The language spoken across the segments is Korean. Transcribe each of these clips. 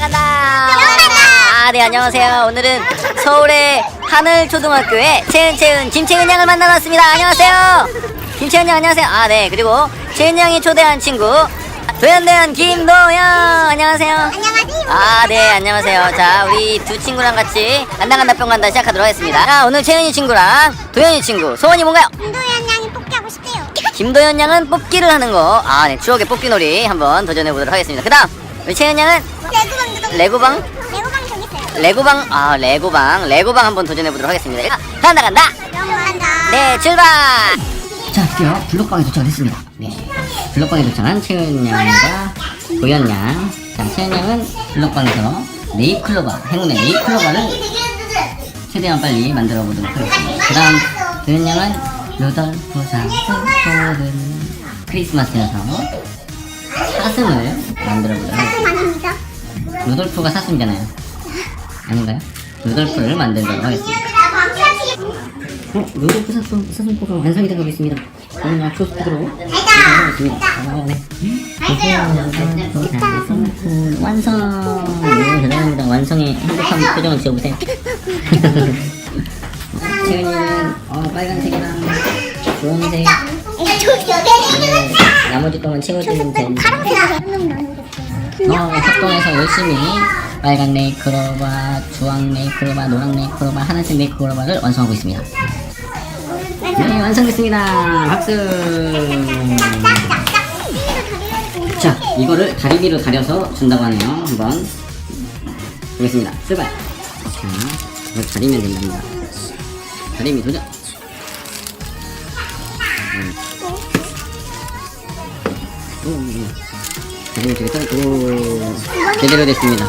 간다 간다. 아, 네 안녕하세요. 오늘은 서울의 하늘초등학교에 채은 채은 김채은 양을 만나러 왔습니다. 안녕하세요. 김채은 양 안녕하세요. 아, 네 그리고 채은 양이 초대한 친구 도현대현 김도현 안녕하세요. 안녕하세요. 아, 네, 안녕하세요. 자, 우리 두 친구랑 같이 안나 간다 뿅 간다 시작하도록 하겠습니다. 자, 오늘 채은이 친구랑 도현이 친구 소원이 뭔가요? 김도현 양이 뽑기하고 싶대요. 김도현 양은 뽑기를 하는 거. 아, 네, 추억의 뽑기 놀이 한번 도전해 보도록 하겠습니다. 그 다음, 우리 채은 양은 레고방? 레고방 정했어요. 레고방, 아, 레고방, 레고방 한번 도전해 보도록 하겠습니다. 자, 간다, 간다! 네, 출발! 자, 드디어 블록방에 도착을 했습니다. 네. 블록방에 도착한 채은 양과 도현 양. 자, 채은 양은 블록방에서 네잎클로버, 행운의 네잎클로버를 최대한 빨리 만들어 보도록 하겠습니다. 그 다음, 도현 양은 루돌프 사슴포는 크리스마스여서 사슴을 만들어 보도록 하겠습니다. 아닙니다. 루돌프가 사슴이잖아요. 아닌가요? 루돌프를 만들도록 하겠습니다. 어, 루돌프 사슴, 사슴포가 완성이 되고 있습니다. 저는 약초 스틱으로 완성하겠습니다. 아, 네. 사슴포 완성! 네, 대단합니다. 완성의 행복한 표정을 지어보세요. 채은이는 어, 빨간색이랑 주황색, 네, 나머지 동안 채워주면 됩니다. 어, 협동해서 열심히 빨간 네이크로바, 주황 네이크로바, 노랑 네이크로바, 하늘색 네이크로바를 완성하고 있습니다. 네, 완성됐습니다. 박수. 자, 이거를 다리미로 가려서 준다고 하네요. 한번 보겠습니다. 출발. 자, 이걸 다리면 된답니다. 다리미 도전. 음. 오, 음. 다리미 되게 떨고 제대로 됐습니다.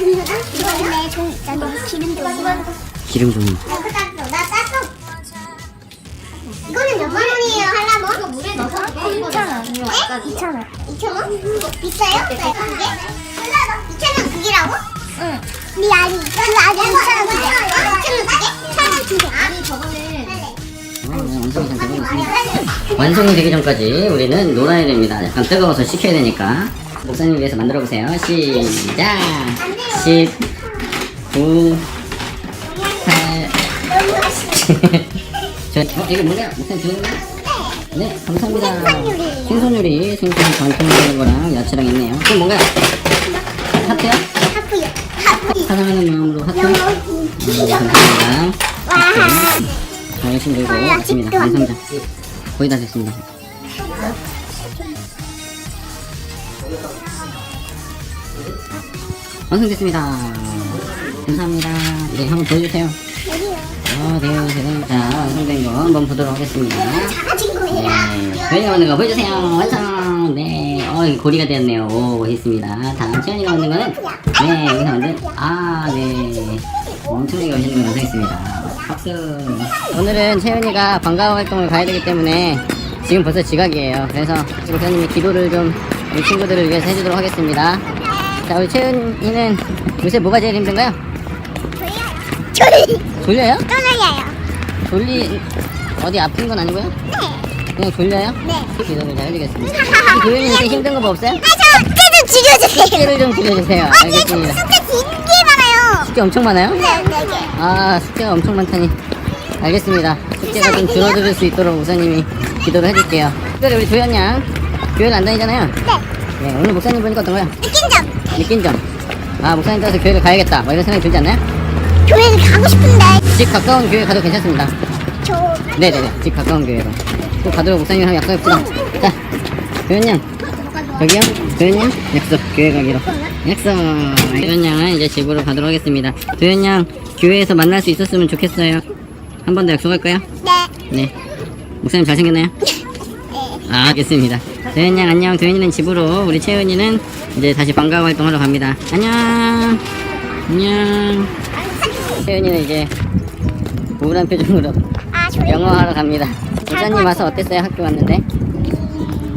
이거는 종 있잖아. 기름 좀. 기름 종이. 이거는 몇만 원이에요, 하려면? 이거 물에 넣어서 2,000원. 네? 2,000원. 2,000원? 비싸요? 네, 그게? 2,000원 그기라고? 응. 네, 아니, 그 아니 2,000원 그게. 2,000원 그게? 1,000원 두 개. 아니, 저거는. 완성이 되기 전까지 우리는 놀아야 됩니다. 약간 뜨거워서 식혀야 되니까. 목사님 위해서 만들어 보세요. 시작. 10, 9, 8. 저, 어, 이거 뭐냐? 목사님 주는 거야? 네, 감사합니다. 생선 요리. 생선 요리, 생선 전통적인 거랑 야채랑 있네요. 그럼 뭔가요? 하프. 사랑하는 마음으로 하트. 네, 감사합니다. 와. 자, 열심히 들고 아, 왔습니다. 완성자. 거의 다 됐습니다. 완성됐습니다. 감사합니다. 네, 한번 보여주세요. 어, 네, 네, 자, 완성된 거 한번 보도록 하겠습니다. 작아진 네. 도현이가 만든 거 보여주세요. 완성! 네, 어, 고리가 되었네요. 오, 멋있습니다. 다음, 채연이가 만든 거는, 네, 여기서 만든, 아, 네. 멋있는 걸 완성했습니다. 박수! 오늘은 채연이가 방과 후 활동을 가야 되기 때문에 지금 벌써 지각이에요. 그래서 목사님이 기도를 좀 우리 친구들을 위해서 해주도록 하겠습니다. 자, 우리 채연이는 요새 뭐가 제일 힘든가요? 졸리. 졸려요? 졸려요. 졸리, 어디 아픈 건 아니고요? 네. 그냥 졸려요? 네. 기도를 잘 해주겠습니다. 우리 도현이 요새 힘든 거 뭐 없어요? 아, 저 숙제 좀 줄여주세요. 숙제를 좀 줄여주세요. 어, 알겠습니다. 숙제. 숙제 엄청 많아요? 네, 네 개. 아, 숙제가 엄청 많다니. 알겠습니다. 숙제가 좀 줄어들 수 있도록 우사님이 기도를 해줄게요. 특별히 우리 도현 양, 교회를 안 다니잖아요. 네. 네, 오늘 목사님 보니까 어떤가요? 느낀 점. 느낀 점. 아, 목사님 따라서 교회를 가야겠다. 뭐 이런 생각이 들지 않나요? 교회를 가고 싶은데 집 가까운 교회 가도 괜찮습니다. 저 네네네, 집 가까운 교회로. 꼭 가도록 목사님이랑 약속해봅시다. 자, 도현 양. 저기요? 도현 양? 약속, 교회 가기로. 약속. 도현 양은 이제 집으로 가도록 하겠습니다. 도현 양, 교회에서 만날 수 있었으면 좋겠어요. 한 번 더 약속할까요? 네. 네. 목사님 잘생겼나요? 아, 알겠습니다. 도현 양 안녕. 도현이는 집으로, 우리 채은이는 이제 다시 방과 활동하러 갑니다. 안녕. 안녕. 채은이는 이제 우울한 표정으로 아. 영어 하러 갑니다. 부자님 와서 어땠어요? 학교 왔는데?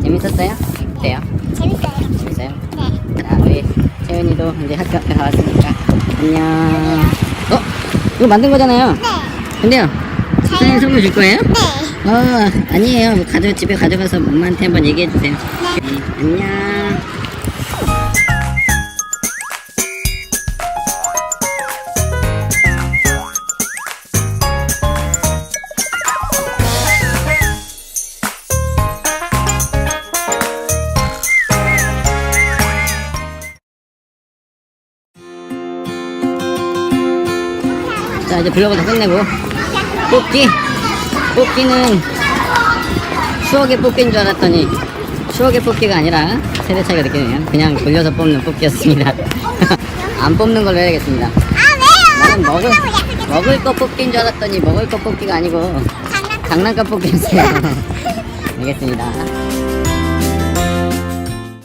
재밌었어요? 어때요? 재밌어요. 재밌어요? 네. 자, 우리 채은이도 이제 학교 앞에 다 왔으니까 안녕. 어? 이거 만든 거잖아요. 네. 근데요, 부자님 선물 줄 거예요? 네. 어, 아니에요. 가져 집에 가져가서 엄마한테 한번 얘기해 주세요. 네, 안녕. 자 이제 블로그 다 끝내고 뽑기 뽑기는 추억의 뽑기인 줄 알았더니 추억의 뽑기가 아니라 세대 차이가 느껴지네요 그냥 돌려서 뽑는 뽑기였습니다 안 뽑는 걸로 해야겠습니다 아 나는 왜요? 먹을 약속했어. 먹을 거 뽑기인 줄 알았더니 먹을 거 뽑기가 아니고. 장난감 뽑기였어요 알겠습니다